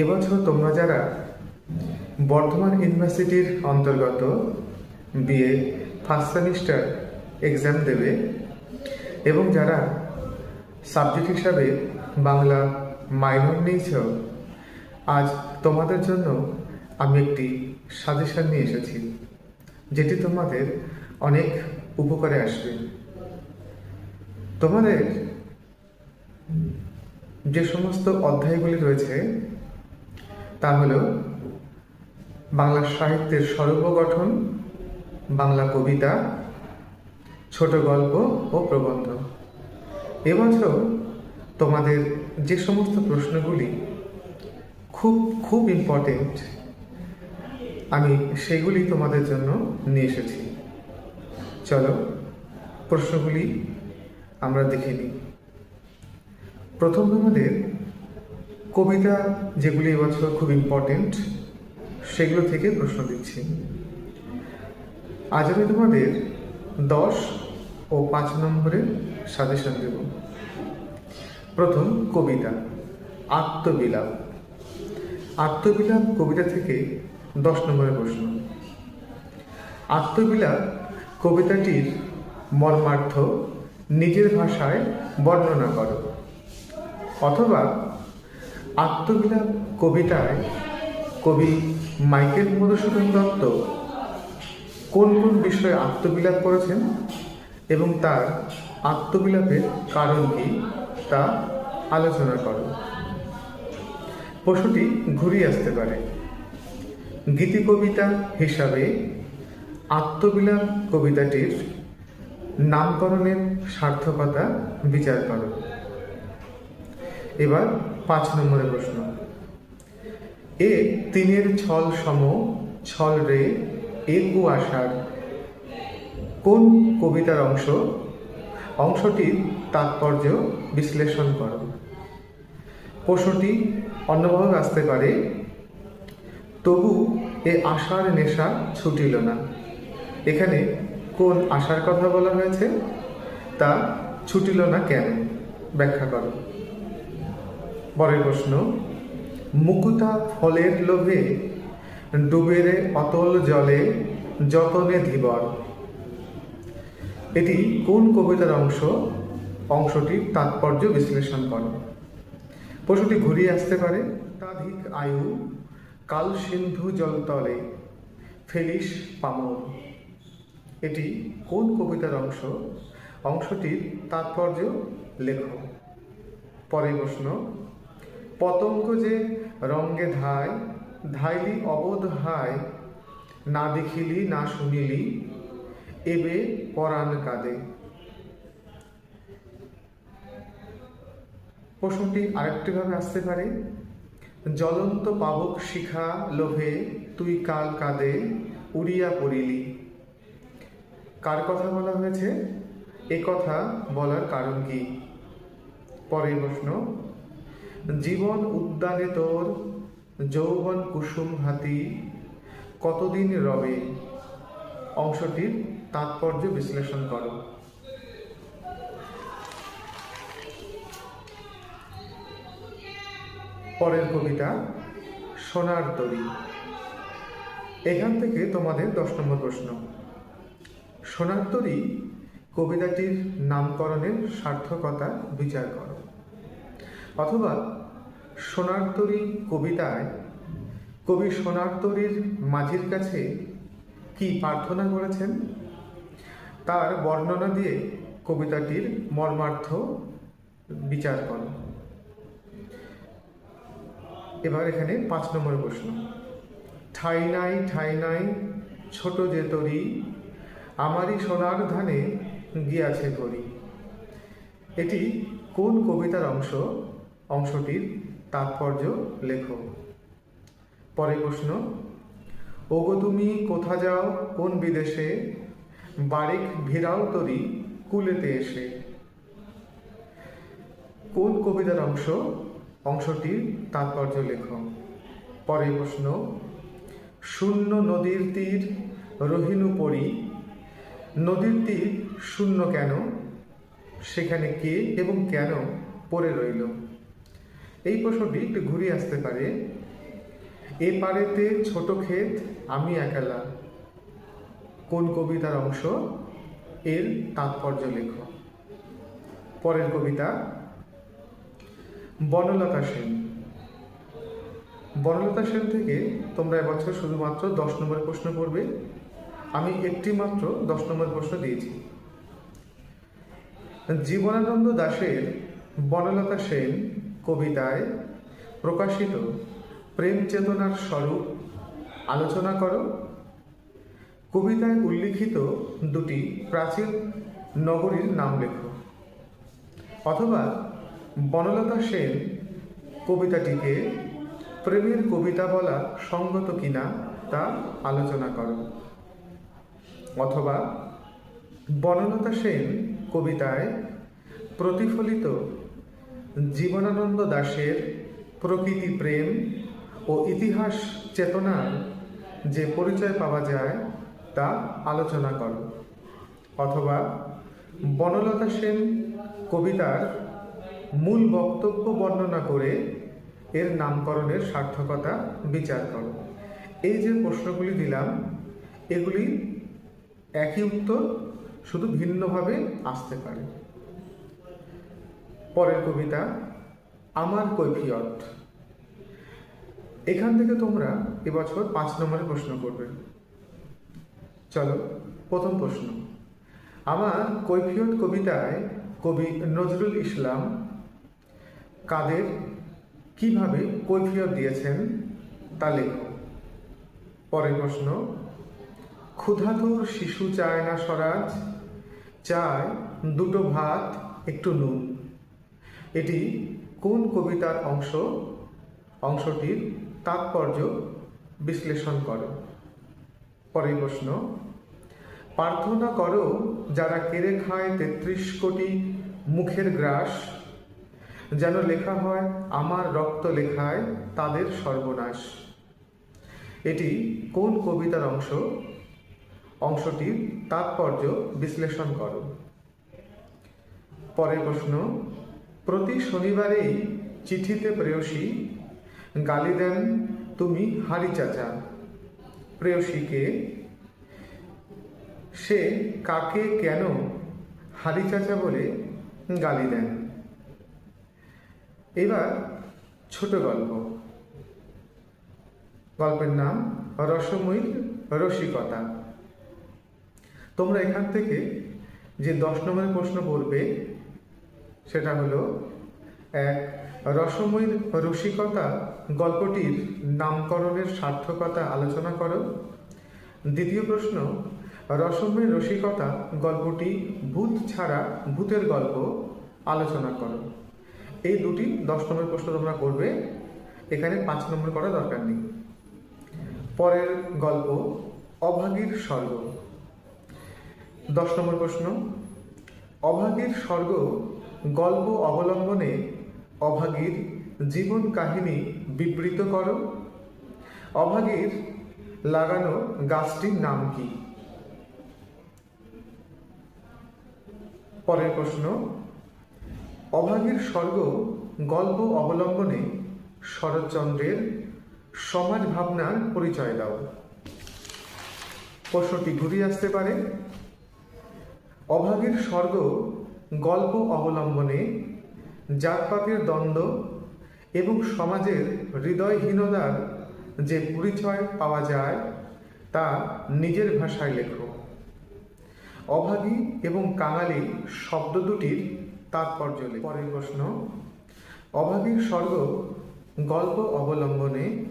এবছর তোমরা যারা বর্ধমান ইউনিভার্সিটির অন্তর্গত বিএ ফার্স্ট সেমিস্টার এক্সাম দেবে এবং যারা সাবজেক্ট হিসাবে বাংলা মাইনর নিয়েছ, আজ তোমাদের জন্য আমি একটি সাজেশন নিয়ে এসেছি, যেটি তোমাদের অনেক উপকারে আসবে। তোমাদের যে সমস্ত অধ্যায়গুলি রয়েছে তা হল বাংলা সাহিত্যের সর্বগঠন, বাংলা কবিতা, ছোট গল্প ও প্রবন্ধ। এবছর তোমাদের যে সমস্ত প্রশ্নগুলি খুব খুব ইম্পর্টেন্ট আমি সেগুলি তোমাদের জন্য নিয়ে এসেছি। চলো, প্রশ্নগুলি আমরা দেখে নিই। প্রথম তোমাদের কবিতা যেগুলি এবছর খুব ইম্পর্টেন্ট সেগুলো থেকে প্রশ্ন দিচ্ছি। আজ আমি তোমাদের দশ ও পাঁচ নম্বরের সাজেশন দেব। প্রথম, কবিতা, আত্মবিলাপ। আত্মবিলাপ কবিতা থেকে দশ নম্বরের প্রশ্ন। আত্মবিলাপ কবিতাটির মর্মার্থ নিজের ভাষায় বর্ণনা করো। অথবা আত্মবিলাপ কবিতায় কবি মাইকেল মধুসূদন দত্ত কোন কোন বিষয়ে আত্মবিলাপ করেছেন এবং তার আত্মবিলাপের কারণ কি তা আলোচনা করো। পশুটি ঘুরিয়ে আসতে পারে। গীতি কবিতা হিসাবে আত্মবিলাপ কবিতাটির নামকরণের সার্থকতা বিচার করো। এবার পাঁচ নম্বরের প্রশ্ন। এ তিনের ছল সম, ছল রে, এ কুয়াশার কোন কবিতার অংশ? অংশটির তাৎপর্য বিশ্লেষণ করো। প্রশ্নটি অন্যভাবে আসতে পারে, তবু এ আশার নেশা ছুটিল না। এখানে কোন আশার কথা বলা হয়েছে? তা ছুটিল না কেন? ব্যাখ্যা করো। পরের প্রশ্ন, মুকুতা ফলের লোভে ডুবেরে অতল জলে যতনে ধীবর। এটি কোন কবিতার অংশ? অংশটির তাৎপর্য বিশ্লেষণ করে। পশুটি ঘুরিয়ে আসতে পারে, তাধিক আয়ু, কাল সিন্ধু জলতলে, ফেলিস পামর। এটি কোন কবিতার অংশ? অংশটির তাৎপর্য লেখ। পরে প্রশ্ন পতঙ্গ যে রঙ্গে ধায়, ধাইলি অবোধ হায়, না দেখিলি, না শুনিলি, এবে পরাণ কাঁদে। প্রশ্নটি আরেকটিভাবে আসতে পারে। জ্বলন্ত পাবক শিখা লোভে তুই কাল কাঁদে, উড়িয়া পড়িলি। কার কথা বলা হয়েছে? এ কথা বলার কারণ কি? পরের প্রশ্ন। জীবন উদ্যানে তোর, যৌবন কুসুম হাতি, কতদিন রবে? অংশটির তাৎপর্য বিশ্লেষণ করো। পরের কবিতা, সোনার তরী এখান থেকে তোমাদের দশ নম্বর প্রশ্ন। সোনার তরী কবিতাটির নামকরণের সার্থকতা বিচার করো। অথবা সোনার তরী কবিতায়, কবি সোনার তরীর মাঝির কাছে কি প্রার্থনা করেছেন? তার বর্ণনা দিয়ে কবিতাটির মর্মার্থ বিচার করো। এবার এখানে পাঁচ নম্বর প্রশ্ন। ঠাই নাই ঠাই নাই, ছোট যে তরি, আমারই সোনার ধানে গিয়াছে করি এটি কোন কবিতার অংশ? অংশটির তাৎপর্য লেখো পরের প্রশ্ন, ওগো তুমি কোথা যাও, কোন বিদেশে? বারেক ভিড়াও তরি কুলেতে এসে। কোন কবিতার অংশ? অংশটির তাৎপর্য লেখ পরের প্রশ্ন, শূন্য নদীর তীর রহিনু পড়ি নদীর তীর শূন্য কেন? সেখানে কে এবং কেন পড়ে রইল? এই প্রশ্নটি একটু ঘুরিয়ে আসতে পারে। এ পারেতে ছোট ক্ষেত, আমি একালা। কোন কবিতার অংশ? এর তাৎপর্য লেখ। পরের কবিতা, বনলতা সেন। বনলতা সেন থেকে তোমরা এবছর শুধুমাত্র দশ নম্বর প্রশ্ন করবে আমি একটি মাত্র দশ নম্বর প্রশ্ন দিয়েছি। জীবনানন্দ দাশের বনলতা সেন কবিতায় প্রকাশিত প্রেম চেতনার স্বরূপ আলোচনা করো। কবিতায় উল্লিখিত দুটি প্রাচীন নগরীর নাম লেখো। অথবা বনলতা সেন কবিতাটিকে প্রেমের কবিতা বলা সঙ্গত কিনা তা আলোচনা করো। অথবা বনলতা সেন কবিতায় প্রতিফলিত জীবনানন্দ দাশের প্রকৃতি প্রেম ও ইতিহাস চেতনার যে পরিচয় পাওয়া যায়, তা আলোচনা করো। অথবা বনলতা সেন কবিতার মূল বক্তব্য বর্ণনা করে এর নামকরণের সার্থকতা বিচার করো। এই যে প্রশ্নগুলি দিলাম, এগুলি একই উত্তর শুধু ভিন্নভাবে আসতে পারে। পরের কবিতা, আমার কৈফিয়ত। এখান থেকে তোমরা এবছর পাঁচ নম্বরে প্রশ্ন করবে। চলো, প্রথম প্রশ্ন। আমার কৈফিয়ত কবিতায় কবি নজরুল ইসলাম কাদের কীভাবে কৈফিয়ত দিয়েছেন তা লেখো। পরের প্রশ্ন, ক্ষুধাতুর শিশু চায় না স্বরাজ, চায় দুটো ভাত, একটু নুন। এটি কোন কবিতার অংশ? অংশটির তাৎপর্য বিশ্লেষণ করো। পরের প্রশ্ন, প্রার্থনা করো যারা কেড়ে খায় তেত্রিশ কোটি মুখের গ্রাস, যেন লেখা হয়, আমার রক্ত লেখায় তাদের সর্বনাশ। এটি কোন কবিতার অংশ? অংশটির তাৎপর্য বিশ্লেষণ করো। পরের প্রশ্ন প্রতি শনিবারেই চিঠিতে প্রেয়সী, গালি দেন, তুমি হারি চাচা। প্রেয়সীকে, সে কাকে কেন হারি চাচা বলে গালি দেন? এবার ছোট গল্প। গল্পের নাম রসময়ীর রসিকতা। তোমরা এখান থেকে যে দশ নম্বরের প্রশ্ন করবে সেটা হলো, এক, রসময়ীর রসিকতা গল্পটির নামকরণের সার্থকতা আলোচনা করো। দ্বিতীয় প্রশ্ন, রসময়ীর রসিকতা গল্পটি ভূত ছাড়া ভূতের গল্প আলোচনা করো। এই দুটি দশ নম্বর প্রশ্ন তোমরা করবে, এখানে পাঁচ নম্বর করা দরকার নেই। পরের গল্প, অভাগীর স্বর্গ। দশ নম্বর প্রশ্ন, অভাগীর স্বর্গ গল্প অবলম্বনে অভাগীর জীবন কাহিনী বিবৃত করো। অভাগীর লাগানো গাছটির নাম কি? পরের প্রশ্ন। অভাগীর স্বর্গ গল্প অবলম্বনে শরৎচন্দ্রের সমাজ ভাবনার পরিচয় দাও। প্রশ্নটি ঘুরিয়ে আসতে পারে। অভাগীর স্বর্গ গল্প অবলম্বনে জাতপাতের দ্বন্দ্ব এবং সমাজের হৃদয়হীনতার যে পরিচয় পাওয়া যায়, তা নিজের ভাষায় লেখো। অভাগী এবং কাঙালি শব্দ দুটির তাৎপর্য পরের প্রশ্ন, অভাগীর স্বর্গ গল্প অবলম্বনে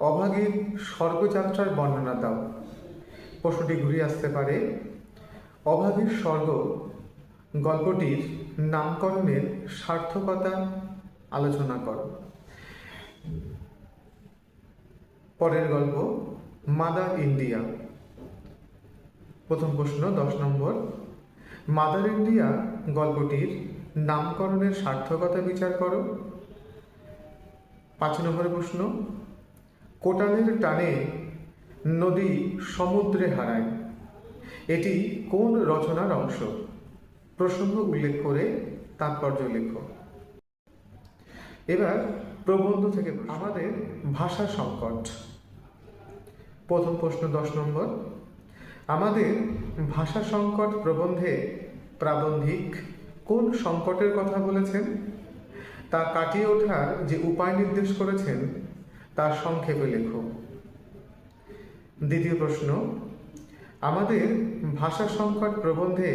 অভাগীর স্বর্গযাত্রার বর্ণনা দাও। প্রশ্নটি ঘুরিয়ে আসতে পারে, অভাগীর স্বর্গ গল্পটির নামকরণের সার্থকতা আলোচনা করো। পরের গল্প, মাদার ইন্ডিয়া। প্রথম প্রশ্ন, দশ নম্বর। মাদার ইন্ডিয়া গল্পটির নামকরণের সার্থকতা বিচার করো। পাঁচ নম্বরের প্রশ্ন, কোটালের টানে নদী সমুদ্রে হারায়। এটি কোন রচনার অংশ? প্রসঙ্গ উল্লেখ করে তাৎপর্য লেখ এবার প্রবন্ধ থেকে আমাদের ভাষা সংকট। প্রথম প্রশ্ন দশ নম্বর। আমাদের ভাষা সংকট প্রবন্ধে প্রাবন্ধিক কোন সংকটের কথা বলেছেন? তা কাটিয়ে ওঠার যে উপায় নির্দেশ করেছেন তার সংক্ষেপে লেখো। দ্বিতীয় প্রশ্ন। আমাদের ভাষা সংকট প্রবন্ধে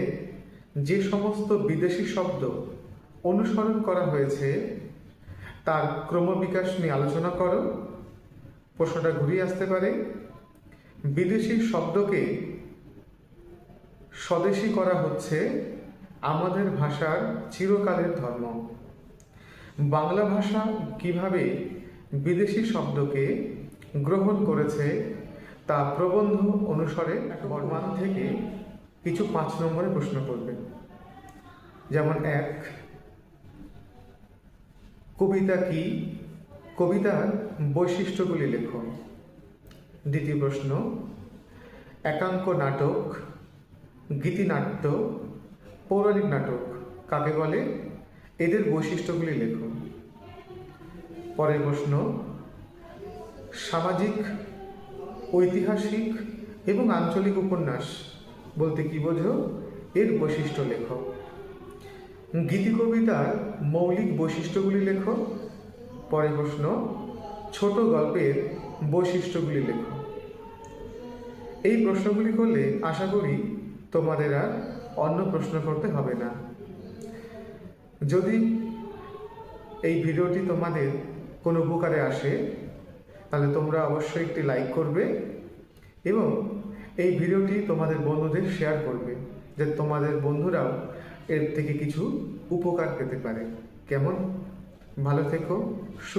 যে সমস্ত বিদেশি শব্দ অনুসরণ করা হয়েছে, তার ক্রমবিকাশ নিয়ে আলোচনা করো। প্রশ্নটা ঘুরিয়ে আসতে পারে। বিদেশি শব্দকে স্বদেশী করা হচ্ছে আমাদের ভাষার চিরকালের ধর্ম। বাংলা ভাষা কীভাবে বিদেশি শব্দকে গ্রহণ করেছে, তা প্রবন্ধ অনুসারে বর্মান থেকে কিছু পাঁচ নম্বরে প্রশ্ন করবে। যেমন এক, কবিতা কি? কবিতার বৈশিষ্ট্যগুলি লেখো। দ্বিতীয় প্রশ্ন, একাঙ্ক নাটক, গীতিনাট্য, পৌরাণিক নাটক, কাকে বলে? এদের বৈশিষ্ট্যগুলি লেখো। পরের প্রশ্ন, সামাজিক, ঐতিহাসিক এবং আঞ্চলিক উপন্যাস বলতে কি বোঝো? এর বৈশিষ্ট্য লেখো। গীতি কবিতার মৌলিক বৈশিষ্ট্যগুলি লেখো। পরের প্রশ্ন, ছোট গল্পের বৈশিষ্ট্যগুলি লেখো। এই প্রশ্নগুলি করলে আশা করি তোমাদের আর অন্য প্রশ্ন করতে হবে না। যদি এই ভিডিওটি তোমাদের কোনো উপকারে আসে, তাহলে তোমরা অবশ্যই একটি লাইক করবে এবং এই ভিডিওটি তোমাদের বন্ধুদের শেয়ার করবে, যে তোমাদের বন্ধুরাও এর থেকে কিছু উপকার পেতে পারে। কেমন? ভালো থেকো, সুস্থ